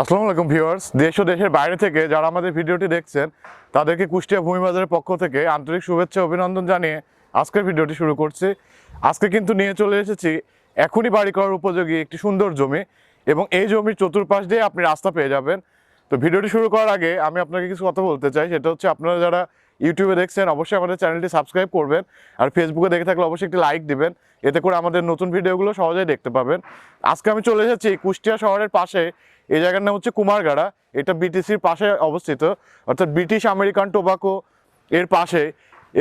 আসসালামু আলাইকুম ভিউয়ার্স। দেশ ও দেশের বাইরে থেকে যারা আমাদের ভিডিওটি দেখছেন, তাদেরকে কুষ্টিয়া ভূমি বাজারের পক্ষ থেকে আন্তরিক শুভেচ্ছা অভিনন্দন জানিয়ে আজকের ভিডিওটি শুরু করছি। আজকে কিন্তু নিয়ে চলে এসেছি এখনই বাড়ি করার উপযোগী একটি সুন্দর জমি এবং এই জমির চতুর্পাশ দিয়ে আপনি রাস্তা পেয়ে যাবেন। তো ভিডিওটি শুরু করার আগে আমি আপনাকে কিছু কথা বলতে চাই, সেটা হচ্ছে আপনারা যারা ইউটিউবে দেখছেন, অবশ্যই আমাদের চ্যানেলটি সাবস্ক্রাইব করবেন আর ফেসবুকে দেখে থাকলে অবশ্যই একটি লাইক দিবেন। এতে করে আমাদের নতুন ভিডিওগুলো সহজেই দেখতে পাবেন। আজকে আমি চলে এসেছি কুষ্টিয়া শহরের পাশে এই জায়গার নাম হচ্ছে কুমারগাড়া। এটা বিটিসির পাশে অবস্থিত। অর্থাৎ ব্রিটিশ আমেরিকান টোবাকো এর পাশে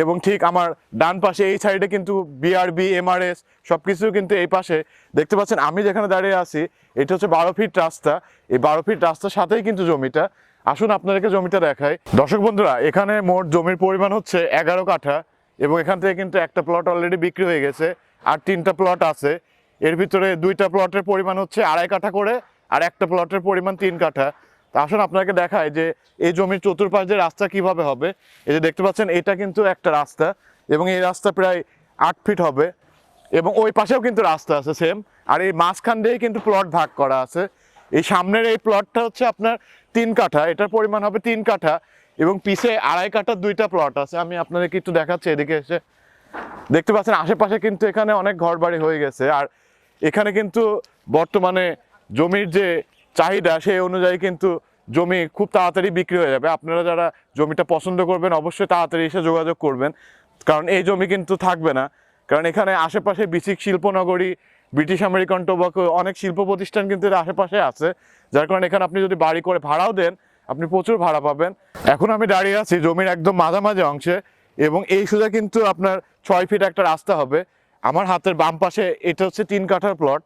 এবং ঠিক আমার ডান পাশে এই সাইডে কিন্তু বিআরবি এমআরএস সব কিছু কিন্তু এই পাশে। দেখতে পাচ্ছেন, আমি যেখানে দাঁড়িয়ে আছি, এটা হচ্ছে বারো ফিট রাস্তা। এই বারো ফিট রাস্তার সাথেই কিন্তু জমিটা। আসুন আপনাদেরকে জমিটা দেখাই। দর্শক বন্ধুরা, এখানে মোট জমির পরিমাণ হচ্ছে এগারো কাঠা এবং এখান থেকে কিন্তু একটা প্লট অলরেডি বিক্রি হয়ে গেছে। আর তিনটা প্লট আছে। এর ভিতরে দুইটা প্লটের পরিমাণ হচ্ছে আড়াই কাঠা করে। আর একটা প্লটের পরিমাণ তিন কাঠা। তা আসুন আপনাকে দেখায় যে এই জমির চতুর্পাশ দিয়ে রাস্তা কীভাবে হবে। এই যে দেখতে পাচ্ছেন, এটা কিন্তু একটা রাস্তা এবং এই রাস্তা প্রায় আট ফিট হবে এবং ওই পাশেও কিন্তু রাস্তা আছে সেম আর এই মাঝখান দিয়েই কিন্তু প্লট ভাগ করা আছে। এই সামনের এই প্লটটা হচ্ছে আপনার তিন কাঠা, এটার পরিমাণ হবে তিন কাঠা এবং পিছে আড়াই কাঠার দুইটা প্লট আছে। আমি আপনাদেরকে একটু দেখাচ্ছি, এদিকে এসে। দেখতে পাচ্ছেন, আশেপাশে কিন্তু এখানে অনেক ঘরবাড়ি হয়ে গেছে। আর এখানে কিন্তু বর্তমানে জমির যে চাহিদা, সেই অনুযায়ী কিন্তু জমি খুব তাড়াতাড়ি বিক্রি হয়ে যাবে। আপনারা যারা জমিটা পছন্দ করবেন, অবশ্যই তাড়াতাড়ি এসে যোগাযোগ করবেন। কারণ এই জমি কিন্তু থাকবে না। কারণ এখানে আশেপাশে বিসিক শিল্পনগরী, ব্রিটিশ আমেরিকান টোবাকো, অনেক শিল্প প্রতিষ্ঠান কিন্তু এর আশেপাশে আছে। যার কারণে এখানে আপনি যদি বাড়ি করে ভাড়াও দেন, আপনি প্রচুর ভাড়া পাবেন। এখন আমি দাঁড়িয়ে আছি জমির একদম মাঝামাঝি অংশে এবং এই সোজা কিন্তু আপনার ছয় ফিট একটা রাস্তা হবে। আমার হাতের বাম পাশে এটা হচ্ছে তিন কাঠার প্লট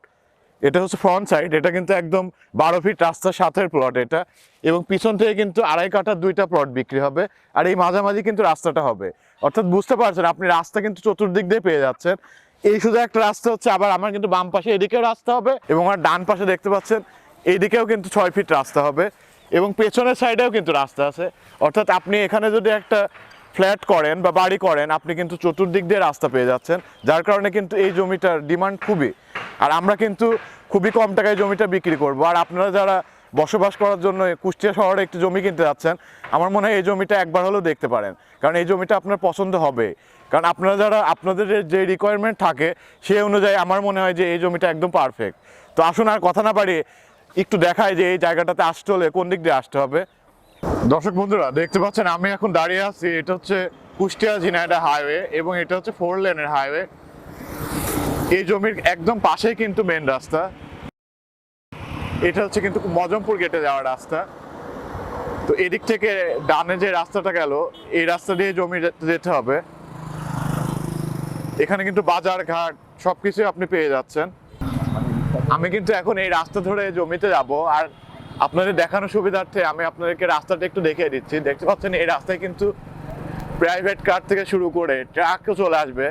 এটা হচ্ছে ফ্রন্ট সাইড এটা কিন্তু একদম বারো ফিট রাস্তার সাথের প্লট এটা। এবং পিছন থেকে কিন্তু আড়াই কাঠার দুইটা প্লট বিক্রি হবে, আর এই মাঝামাঝি কিন্তু রাস্তাটা হবে। অর্থাৎ বুঝতে পারছেন, আপনি রাস্তা কিন্তু চতুর্দিক দিয়ে পেয়ে যাচ্ছেন। এই শুধু একটা রাস্তা হচ্ছে, আবার আমার কিন্তু বাম পাশে এদিকেও রাস্তা হবে এবং আমার ডান পাশে দেখতে পাচ্ছেন এইদিকেও কিন্তু ছয় ফিট রাস্তা হবে। এবং পেছনের সাইডেও কিন্তু রাস্তা আছে। অর্থাৎ আপনি এখানে যদি একটা ফ্ল্যাট করেন বা বাড়ি করেন, আপনি কিন্তু চতুর্দিক দিয়ে রাস্তা পেয়ে যাচ্ছেন, যার কারণে কিন্তু এই জমিটার ডিমান্ড খুবই। আর আমরা কিন্তু খুবই কম টাকায় জমিটা বিক্রি করব। আর আপনারা যারা বসবাস করার জন্য কুষ্টিয়া শহরে একটি জমি কিনতে যাচ্ছেন, আমার মনে হয় এই জমিটা একবার হলেও দেখতে পারেন। কারণ এই জমিটা আপনার পছন্দ হবে। কারণ আপনারা যারা, আপনাদের যে রিকোয়ারমেন্ট থাকে সেই অনুযায়ী আমার মনে হয় যে এই জমিটা একদম পারফেক্ট তো আসুন আর কথা না পারি একটু দেখায় যে এই জায়গাটাতে আসতে হলে কোন দিক দিয়ে আসতে হবে। দর্শক বন্ধুরা, দেখতে পাচ্ছেন আমি এখন দাঁড়িয়ে আছি, এটা হচ্ছে কুষ্টিয়া ঝিনাইদা হাইওয়ে এবং এটা হচ্ছে ফোর লেনের হাইওয়ে। এই জমির একদম পাশেই কিন্তু মেন রাস্তা। এটা হচ্ছে কিন্তু মজমপুর গেটে যাওয়ার রাস্তা। তো এদিক থেকে ডানে যে রাস্তাটা গেল, এই রাস্তা দিয়ে জমি যেতে হবে। এখানে কিন্তু বাজার ঘাট সবকিছু আপনি পেয়ে যাচ্ছেন। আমি কিন্তু এখন এই রাস্তা ধরে জমিতে যাব, আর আপনাদের দেখানোর সুবিধার্থে আমি আপনাদেরকে রাস্তাটা একটু দেখিয়ে দিচ্ছি। দেখতে পাচ্ছেন, এই রাস্তায় কিন্তু প্রাইভেট কার থেকে শুরু করে ট্রাকও চলে আসবে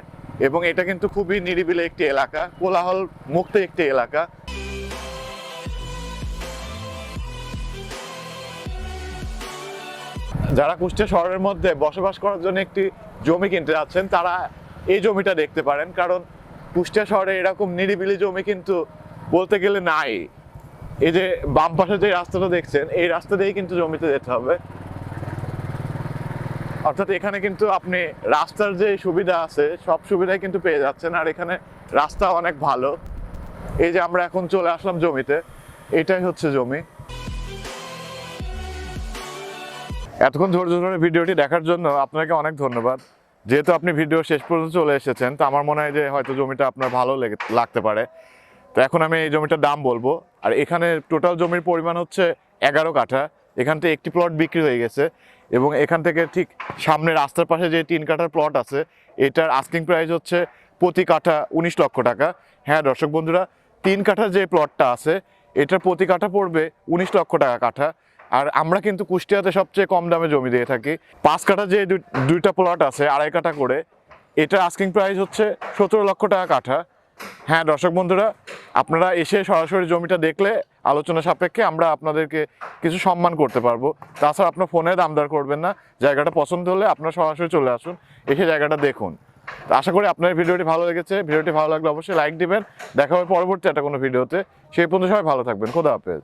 এবং এটা কিন্তু খুবই নিরিবিলি একটি এলাকা কোলাহল মুক্ত একটি এলাকা। যারা কুষ্টিয়া শহরের মধ্যে বসবাস করার জন্য একটি জমি কিনতে যাচ্ছেন, তারা এই জমিটা দেখতে পারেন, কারণ কুষ্টিয়া শহরে এরকম নিরিবিলি জমি কিন্তু বলতে গেলে নাই। এই যে বাম পাশে যে রাস্তাটা দেখছেন, এই রাস্তা দিয়েই কিন্তু জমিতে যেতে হবে। অর্থাৎ এখানে কিন্তু আপনি রাস্তার যে সুবিধা আছে, সব সুবিধাই কিন্তু পেয়ে যাচ্ছেন, আর এখানে রাস্তা অনেক ভালো। এই যে আমরা এখন চলে আসলাম জমিতে, এটাই হচ্ছে জমি। এতক্ষণ ধৈর্য ধরে ভিডিওটি দেখার জন্য আপনাকে অনেক ধন্যবাদ। যেহেতু আপনি ভিডিও শেষ পর্যন্ত চলে এসেছেন, তো আমার মনে হয় যে হয়তো জমিটা আপনার ভালো লেগে- লাগতে পারে। তো এখন আমি এই জমিটার দাম বলব। আর এখানে টোটাল জমির পরিমাণ হচ্ছে এগারো কাঠা। এখান থেকে একটি প্লট বিক্রি হয়ে গেছে এবং এখান থেকে ঠিক সামনে রাস্তার পাশে যে তিন কাঠার প্লট আছে, এটার আস্কিং প্রাইস হচ্ছে প্রতি কাঠা উনিশ লক্ষ টাকা। হ্যাঁ দর্শক বন্ধুরা, তিন কাঠার যে প্লটটা আছে এটার প্রতি কাঠা পড়বে উনিশ লক্ষ টাকা কাঠা। আর আমরা কিন্তু কুষ্টিয়াতে সবচেয়ে কম দামে জমি দিয়ে থাকি। পাঁচ কাঠা যে দুই- দুইটা প্লট আছে, আড়াই কাঠা করে এটার আস্কিং প্রাইস হচ্ছে সতেরো লক্ষ টাকা কাঠা। হ্যাঁ দর্শক বন্ধুরা, আপনারা এসে সরাসরি জমিটা দেখলে আলোচনা সাপেক্ষে আমরা আপনাদেরকে কিছু সম্মান করতে পারব। তাছাড়া আপনার ফোনে দামদার করবেন না, জায়গাটা পছন্দ হলে আপনারা সরাসরি চলে আসুন, এসে জায়গাটা দেখুন। আশা করি আপনার ভিডিওটি ভালো লেগেছে, ভিডিওটি ভালো লাগলে অবশ্যই লাইক দিবেন, দেখা হবে পরবর্তী একটা কোনো ভিডিওতে। সেই পর্যন্ত সবাই ভালো থাকবেন, খোদা হাফেজ।